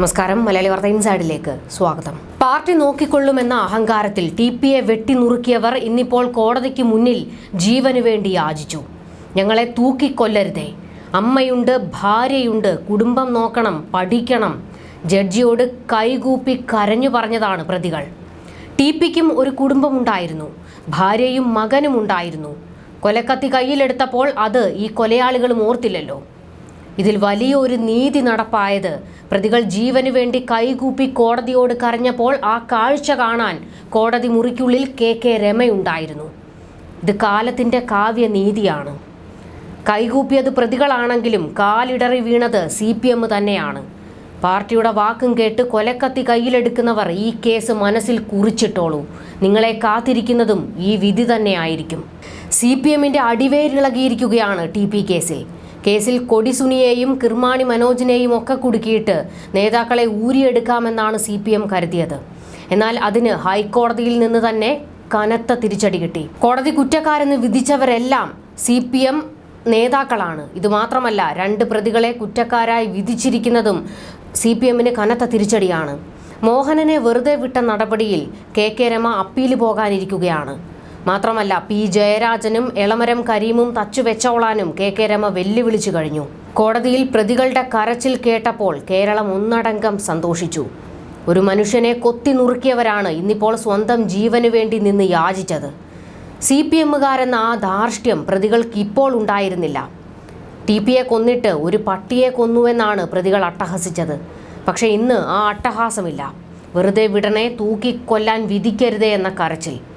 നമസ്കാരം. മലയാളി വാർത്ത ഇൻസൈഡിലേക്ക് സ്വാഗതം. പാർട്ടി നോക്കിക്കൊള്ളുമെന്ന അഹങ്കാരത്തിൽ ടി പി എ വെട്ടിനുറുക്കിയവർ ഇന്നിപ്പോൾ കോടതിക്ക് മുന്നിൽ ജീവനു വേണ്ടി യാചിച്ചു. ഞങ്ങളെ തൂക്കിക്കൊല്ലരുതേ. അമ്മയുണ്ട് ഭാര്യയുണ്ട്. കുടുംബം നോക്കണം പഠിക്കണം. ജഡ്ജിയോട് കൈകൂപ്പി കരഞ്ഞു പറഞ്ഞതാണ് പ്രതികൾ. ടി പിക്കും ഒരു കുടുംബമുണ്ടായിരുന്നു. ഭാര്യയും മകനും ഉണ്ടായിരുന്നു. കൊലക്കത്തി കയ്യിലെടുത്തപ്പോൾ അത് ഈ കൊലയാളികളും ഓർത്തില്ലല്ലോ. ഇതിൽ വലിയൊരു നീതി നടപ്പായത്. പ്രതികൾ ജീവന് വേണ്ടി കൈകൂപ്പി കോടതിയോട് കരഞ്ഞപ്പോൾ ആ കാഴ്ച കാണാൻ കോടതി മുറിക്കുള്ളിൽ കെ കെ രമയുണ്ടായിരുന്നു. ഇത് കാലത്തിന്റെ കാവ്യനീതിയാണ്. കൈകൂപ്പിയത് പ്രതികളാണെങ്കിലും കാലിടറി വീണത് സി പി എം തന്നെയാണ്. പാർട്ടിയുടെ വാക്കും കേട്ട് കൊലക്കത്തി കയ്യിലെടുക്കുന്നവർ ഈ കേസ് മനസ്സിൽ കുറിച്ചിട്ടോളൂ. നിങ്ങളെ കാത്തിരിക്കുന്നതും ഈ വിധി തന്നെയായിരിക്കും. സി പി എമ്മിന്റെ അടിവേരിളകിയിരിക്കുകയാണ് ടി പി കേസിൽ. കേസിൽ കൊടിസുനിയെയും കിർമാണി മനോജിനെയും ഒക്കെ കുടുക്കിയിട്ട് നേതാക്കളെ ഊരിയെടുക്കാമെന്നാണ് സി പി എം കരുതിയത്. എന്നാൽ അതിന് ഹൈക്കോടതിയിൽ നിന്ന് തന്നെ കനത്ത തിരിച്ചടി കിട്ടി. കോടതി കുറ്റക്കാരെന്ന് വിധിച്ചവരെല്ലാം സി പി എം നേതാക്കളാണ്. ഇതുമാത്രമല്ല രണ്ട് പ്രതികളെ കുറ്റക്കാരായി വിധിച്ചിരിക്കുന്നതും സി പി എമ്മിന് കനത്ത തിരിച്ചടിയാണ്. മോഹനനെ വെറുതെ വിട്ട നടപടിയിൽ കെ കെ രമ അപ്പീൽ പോകാനിരിക്കുകയാണ്. മാത്രമല്ല പി. ജയരാജനും എളമരം കരീമും തച്ചുവെച്ചോളാനും കെ. കെ. രമ വെല്ലുവിളിച്ചു കഴിഞ്ഞു. കോടതിയിൽ പ്രതികളുടെ കരച്ചിൽ കേട്ടപ്പോൾ കേരളം ഒന്നടങ്കം സന്തോഷിച്ചു. ഒരു മനുഷ്യനെ കൊത്തി നുറുക്കിയവരാണ് ഇന്നിപ്പോൾ സ്വന്തം ജീവനു വേണ്ടി നിന്ന് യാചിച്ചത്. സി. പി. എമ്മുകാരെന്ന ആ ധാർഷ്ട്യം പ്രതികൾക്ക് ഇപ്പോൾ ഉണ്ടായിരുന്നില്ല. ടി. പിയെ കൊന്നിട്ട് ഒരു പട്ടിയെ കൊന്നുവെന്നാണ് പ്രതികൾ അട്ടഹസിച്ചത്. പക്ഷേ ഇന്ന് ആ അട്ടഹാസമില്ല. വെറുതെ വിടണേ തൂക്കിക്കൊല്ലാൻ വിധിക്കരുതേ എന്ന കരച്ചിൽ.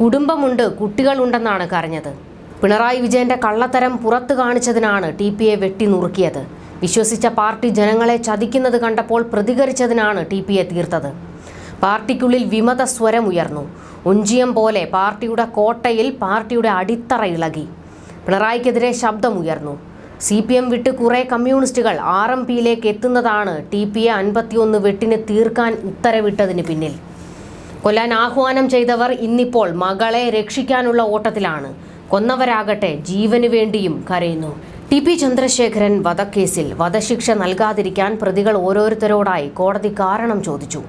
കുടുംബമുണ്ട് കുട്ടികളുണ്ടെന്നാണ് കരഞ്ഞത്. പിണറായി വിജയന്റെ കള്ളത്തരം പുറത്തു കാണിച്ചതിനാണ് ടി പി എ വെട്ടി നുറുക്കിയത്. വിശ്വസിച്ച പാർട്ടി ജനങ്ങളെ ചതിക്കുന്നത് കണ്ടപ്പോൾ പ്രതികരിച്ചതിനാണ് ടി പി എ തീർത്തത്. പാർട്ടിക്കുള്ളിൽ വിമത സ്വരം ഉയർന്നു. ഒഞ്ചിയം പോലെ പാർട്ടിയുടെ കോട്ടയിൽ പാർട്ടിയുടെ അടിത്തറ ഇളകി. പിണറായിക്കെതിരെ ശബ്ദമുയർന്നു സി പി എം വിട്ട് കുറേ കമ്മ്യൂണിസ്റ്റുകൾ ആർ എം പിയിലേക്ക് എത്തുന്നതാണ് ടി പി എ അൻപത്തിയൊന്ന് വെട്ടിന് തീർക്കാൻ ഉത്തരവിട്ടതിന് പിന്നിൽ. കൊല്ലാൻ ആഹ്വാനം ചെയ്തവർ ഇന്നിപ്പോൾ മകളെ രക്ഷിക്കാനുള്ള ഓട്ടത്തിലാണ്. കൊന്നവരാകട്ടെ ജീവന് വേണ്ടിയും കരയുന്നു. ടി പി ചന്ദ്രശേഖരൻ വധക്കേസിൽ വധശിക്ഷ നൽകാതിരിക്കാൻ പ്രതികൾ ഓരോരുത്തരോടായി കോടതി കാരണം ചോദിച്ചു.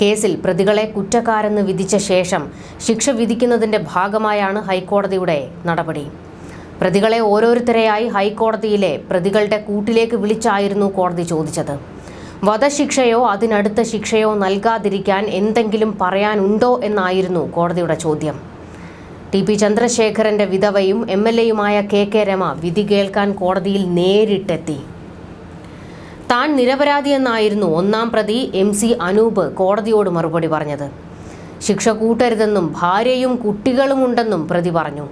കേസിൽ പ്രതികളെ കുറ്റക്കാരെന്ന് വിധിച്ച ശേഷം ശിക്ഷ വിധിക്കുന്നതിന്റെ ഭാഗമായാണ് ഹൈക്കോടതിയുടെ നടപടി. പ്രതികളെ ഓരോരുത്തരെയായി ഹൈക്കോടതിയിലെ പ്രതികളുടെ കൂട്ടിലേക്ക് വിളിച്ചായിരുന്നു കോടതി ചോദിച്ചത്. വധശിക്ഷയോ അതിനടുത്ത ശിക്ഷയോ നൽകാതിരിക്കാൻ എന്തെങ്കിലും പറയാനുണ്ടോ എന്നായിരുന്നു കോടതിയുടെ ചോദ്യം. ടി പി ചന്ദ്രശേഖരന്റെ വിധവയും എം എൽ എയുമായ കെ കെ രമ വിധി കേൾക്കാൻ കോടതിയിൽ നേരിട്ടെത്തി. താൻ നിരപരാധിയെന്നായിരുന്നു ഒന്നാം പ്രതി എം സി അനൂപ് കോടതിയോട് മറുപടി പറഞ്ഞത്. ശിക്ഷ കൂട്ടരുതെന്നും ഭാര്യയും കുട്ടികളുമുണ്ടെന്നും പ്രതി പറഞ്ഞു.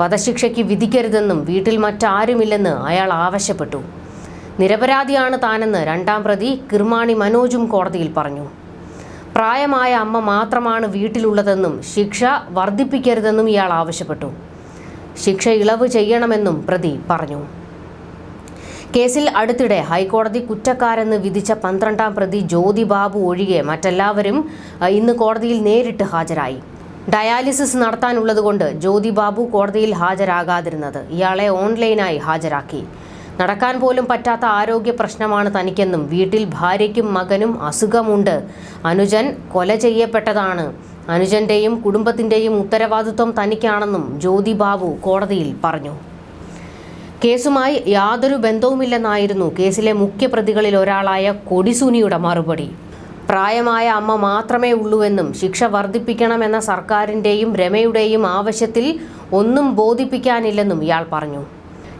വധശിക്ഷയ്ക്ക് വിധിക്കരുതെന്നും വീട്ടിൽ മറ്റാരുമില്ലെന്ന് അയാൾ ആവശ്യപ്പെട്ടു. നിരപരാധിയാണ് താനെന്ന് രണ്ടാം പ്രതി കിർമാണി മനോജും കോടതിയിൽ പറഞ്ഞു. പ്രായമായ അമ്മ മാത്രമാണ് വീട്ടിലുള്ളതെന്നും ശിക്ഷ വർദ്ധിപ്പിക്കരുതെന്നും ഇയാൾ ആവശ്യപ്പെട്ടു. ശിക്ഷ ഇളവ് ചെയ്യണമെന്നും പ്രതി പറഞ്ഞു. കേസിൽ അടുത്തിടെ ഹൈക്കോടതി കുറ്റക്കാരെന്ന് വിധിച്ച പന്ത്രണ്ടാം പ്രതി ജ്യോതി ബാബു ഒഴികെ മറ്റെല്ലാവരും ഇന്ന് കോടതിയിൽ നേരിട്ട് ഹാജരായി. ഡയാലിസിസ് നടത്താനുള്ളതുകൊണ്ട് ജ്യോതി ബാബു കോടതിയിൽ ഹാജരാകാതിരുന്നത് ഇയാളെ ഓൺലൈനായി ഹാജരാക്കി. നടക്കാൻ പോലും പറ്റാത്ത ആരോഗ്യ പ്രശ്നമാണ് തനിക്കെന്നും വീട്ടിൽ ഭാര്യയ്ക്കും മകനും അസുഖമുണ്ട്. അനുജൻ കൊല ചെയ്യപ്പെട്ടതാണ്. അനുജന്റെയും കുടുംബത്തിന്റെയും ഉത്തരവാദിത്വം തനിക്കാണെന്നും ജ്യോതി ബാബു കോടതിയിൽ പറഞ്ഞു. കേസുമായി യാതൊരു ബന്ധവുമില്ലെന്നായിരുന്നു കേസിലെ മുഖ്യപ്രതികളിൽ ഒരാളായ കൊടിസുനിയുടെ മറുപടി. പ്രായമായ അമ്മ മാത്രമേ ഉള്ളൂവെന്നും ശിക്ഷ വർദ്ധിപ്പിക്കണമെന്ന സർക്കാരിന്റെയും രമയുടെയും ആവശ്യത്തിൽ ഒന്നും ബോധിപ്പിക്കാനില്ലെന്നും ഇയാൾ പറഞ്ഞു.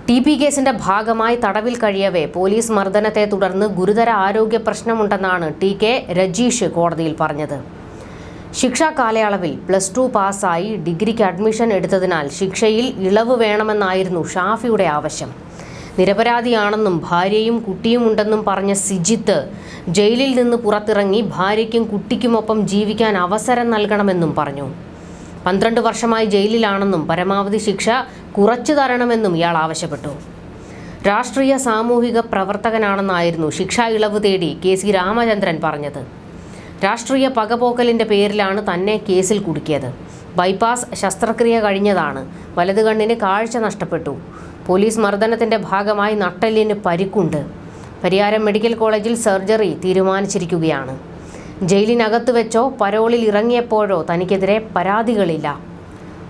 ടി പി കേസിന്റെ ഭാഗമായി തടവിൽ കഴിയവേ പോലീസ് മർദ്ദനത്തെ തുടർന്ന് ഗുരുതര ആരോഗ്യ പ്രശ്നമുണ്ടെന്നാണ് ടി കെ രജീഷ് കോടതിയിൽ പറഞ്ഞത്. ശിക്ഷാ കാലയളവിൽ പ്ലസ് ടു പാസ്സായി ഡിഗ്രിക്ക് അഡ്മിഷൻ എടുത്തതിനാൽ ശിക്ഷയിൽ ഇളവ് വേണമെന്നായിരുന്നു ഷാഫിയുടെ ആവശ്യം. നിരപരാധിയാണെന്നും ഭാര്യയും കുട്ടിയും ഉണ്ടെന്നും പറഞ്ഞ സിജിത്ത് ജയിലിൽ നിന്ന് പുറത്തിറങ്ങി ഭാര്യയ്ക്കും കുട്ടിക്കുമൊപ്പം ജീവിക്കാൻ അവസരം നൽകണമെന്നും പറഞ്ഞു. പന്ത്രണ്ട് വർഷമായി ജയിലിലാണെന്നും പരമാവധി ശിക്ഷ കുറച്ചു തരണമെന്നും ഇയാൾ ആവശ്യപ്പെട്ടു. രാഷ്ട്രീയ സാമൂഹിക പ്രവർത്തകനാണെന്നായിരുന്നു ശിക്ഷാ ഇളവ് തേടി കെ സി രാമചന്ദ്രൻ പറഞ്ഞത്. രാഷ്ട്രീയ പകപോക്കലിന്റെ പേരിലാണ് തന്നെ കേസിൽ കുടുക്കിയത്. ബൈപ്പാസ് ശസ്ത്രക്രിയ കഴിഞ്ഞതാണ്. വലതു കണ്ണിന് കാഴ്ച നഷ്ടപ്പെട്ടു. പോലീസ് മർദ്ദനത്തിന്റെ ഭാഗമായി നട്ടെല്ലിന് പരിക്കുണ്ട്. പരിയാരം മെഡിക്കൽ കോളേജിൽ സർജറി തീരുമാനിച്ചിരിക്കുകയാണ്. ജയിലിനകത്ത് വെച്ചോ പരോളിൽ ഇറങ്ങിയപ്പോഴോ തനിക്കെതിരെ പരാതികളില്ല.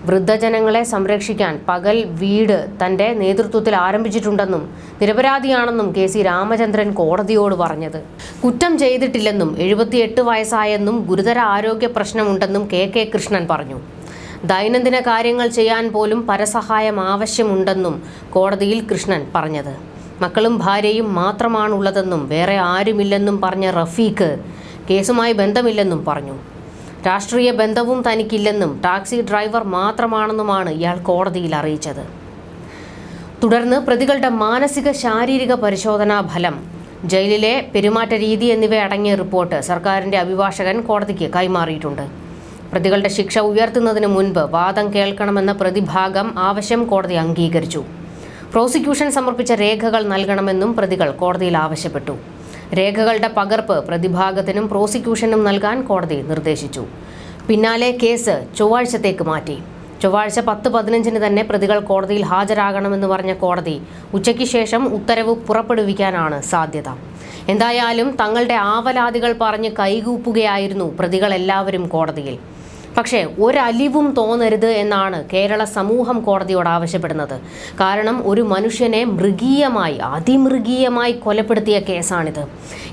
വൃദ്ധജനങ്ങളെ സംരക്ഷിക്കാൻ പകൽ വീട് തന്റെ നേതൃത്വത്തിൽ ആരംഭിച്ചിട്ടുണ്ടെന്നും നിരപരാധിയാണെന്നും കെ സി രാമചന്ദ്രൻ കോടതിയോട് പറഞ്ഞത്. കുറ്റം ചെയ്തിട്ടില്ലെന്നും എഴുപത്തിയെട്ട് വയസ്സായെന്നും ഗുരുതര ആരോഗ്യ പ്രശ്നമുണ്ടെന്നും കെ കെ കൃഷ്ണൻ പറഞ്ഞു. ദൈനംദിന കാര്യങ്ങൾ ചെയ്യാൻ പോലും പരസഹായം ആവശ്യമുണ്ടെന്നും കോടതിയിൽ കൃഷ്ണൻ പറഞ്ഞത്. മക്കളും ഭാര്യയും മാത്രമാണുള്ളതെന്നും വേറെ ആരുമില്ലെന്നും പറഞ്ഞ റഫീഖ് കേസുമായി ബന്ധമില്ലെന്നും പറഞ്ഞു. രാഷ്ട്രീയ ബന്ധവും തനിക്കില്ലെന്നും ടാക്സി ഡ്രൈവർ മാത്രമാണെന്നുമാണ് ഇയാൾ കോടതിയിൽ അറിയിച്ചത്. തുടർന്ന് പ്രതികളുടെ മാനസിക ശാരീരിക പരിശോധനാ ഫലം ജയിലിലെ പെരുമാറ്റ രീതി എന്നിവ അടങ്ങിയ റിപ്പോർട്ട് സർക്കാരിന്റെ അഭിഭാഷകൻ കോടതിക്ക് കൈമാറിയിട്ടുണ്ട്. പ്രതികളുടെ ശിക്ഷ ഉയർത്തുന്നതിന് മുൻപ് വാദം കേൾക്കണമെന്ന പ്രതിഭാഗം ആവശ്യം കോടതി അംഗീകരിച്ചു. പ്രോസിക്യൂഷൻ സമർപ്പിച്ച രേഖകൾ നൽകണമെന്നും പ്രതികൾ കോടതിയിൽ ആവശ്യപ്പെട്ടു. രേഖകളുടെ പകർപ്പ് പ്രതിഭാഗത്തിനും പ്രോസിക്യൂഷനും നൽകാൻ കോടതി നിർദ്ദേശിച്ചു. പിന്നാലെ കേസ് ചൊവ്വാഴ്ചത്തേക്ക് മാറ്റി. ചൊവ്വാഴ്ച പത്ത് പതിനഞ്ചിന് തന്നെ പ്രതികൾ കോടതിയിൽ ഹാജരാകണമെന്ന് പറഞ്ഞ കോടതി ഉച്ചയ്ക്ക് ശേഷം ഉത്തരവ് പുറപ്പെടുവിക്കാനാണ് സാധ്യത. എന്തായാലും തങ്ങളുടെ ആവലാതികൾ പറഞ്ഞ് കൈകൂപ്പുകയായിരുന്നു പ്രതികളെല്ലാവരും കോടതിയിൽ. പക്ഷേ ഒരലിവും തോന്നരുത് എന്നാണ് കേരള സമൂഹം കോടതിയോട് ആവശ്യപ്പെടുന്നത്. കാരണം ഒരു മനുഷ്യനെ മൃഗീയമായി അതിമൃഗീയമായി കൊലപ്പെടുത്തിയ കേസാണിത്.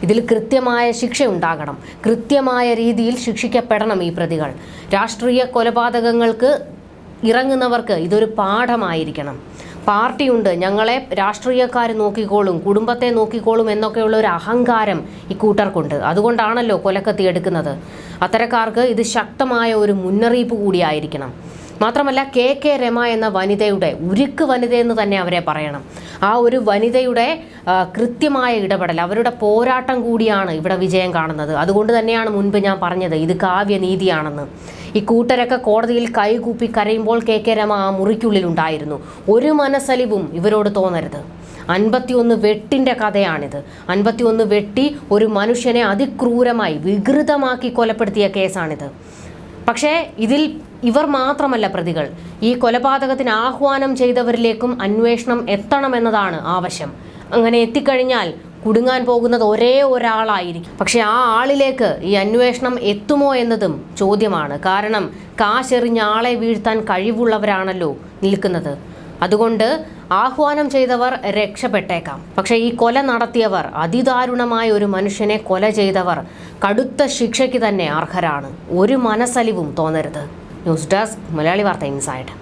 ഇതിൽ കൃത്യമായ ശിക്ഷ ഉണ്ടാകണം കൃത്യമായ രീതിയിൽ ശിക്ഷിക്കപ്പെടണം ഈ പ്രതികൾ. രാഷ്ട്രീയ കൊലപാതകങ്ങൾക്ക് ഇറങ്ങുന്നവർക്ക് ഇതൊരു പാഠമായിരിക്കണം. പാർട്ടിയുണ്ട്. ഞങ്ങളെ രാഷ്ട്രീയക്കാർ നോക്കിക്കോളും കുടുംബത്തെ നോക്കിക്കോളും എന്നൊക്കെയുള്ള ഒരു അഹങ്കാരം ഈ ഇക്കൂട്ടർക്കുണ്ട് അതുകൊണ്ടാണല്ലോ കൊലക്കത്തി എടുക്കുന്നത്. അത്തരക്കാർക്ക് ഇത് ശക്തമായ ഒരു മുന്നറിയിപ്പ് കൂടിയായിരിക്കണം. മാത്രമല്ല കെ കെ രമ എന്ന വനിതയുടെ ഉരുക്ക് വനിതയെന്ന് തന്നെ അവരെ പറയണം. ആ ഒരു വനിതയുടെ കൃത്യമായ ഇടപെടൽ അവരുടെ പോരാട്ടം കൂടിയാണ് ഇവിടെ വിജയം കാണുന്നത്. അതുകൊണ്ട് തന്നെയാണ് മുൻപ് ഞാൻ പറഞ്ഞത് ഇത് കാവ്യനീതിയാണെന്ന്. ഈ കൂട്ടരൊക്കെ കോടതിയിൽ കൈകൂപ്പി കരയുമ്പോൾ കെ കെ രമ ആ മുറിക്കുള്ളിലുണ്ടായിരുന്നു ഒരു മനസ്സലിവും ഇവരോട് തോന്നരുത്. അൻപത്തിയൊന്ന് വെട്ടിന്റെ കഥയാണിത്. അൻപത്തിയൊന്ന് വെട്ടി ഒരു മനുഷ്യനെ അതിക്രൂരമായി വികൃതമാക്കി കൊലപ്പെടുത്തിയ കേസാണിത്. പക്ഷേ ഇതിൽ ഇവർ മാത്രമല്ല പ്രതികൾ. ഈ കൊലപാതകത്തിന് ആഹ്വാനം ചെയ്തവരിലേക്കും അന്വേഷണം എത്തണമെന്നതാണ് ആവശ്യം. അങ്ങനെ എത്തിക്കഴിഞ്ഞാൽ കുടുങ്ങാൻ പോകുന്നത് ഒരേ ഒരാളായിരിക്കും. പക്ഷെ ആ ആളിലേക്ക് ഈ അന്വേഷണം എത്തുമോ എന്നതും ചോദ്യമാണ്. കാരണം കാശെറിഞ്ഞ ആളെ വീഴ്ത്താൻ കഴിവുള്ളവരാണല്ലോ നിൽക്കുന്നത്. അതുകൊണ്ട് ആഹ്വാനം ചെയ്തവർ രക്ഷപ്പെട്ടേക്കാം. പക്ഷേ ഈ കൊല നടത്തിയവർ അതിദാരുണമായ ഒരു മനുഷ്യനെ കൊല ചെയ്തവർ കടുത്ത ശിക്ഷയ്ക്ക് തന്നെ അർഹരാണ്. ഒരു മനസ്സലിവും തോന്നരുത്. ന്യൂസ് ഡെസ്ക് മലയാളി വാർത്ത ഇൻസൈഡ്.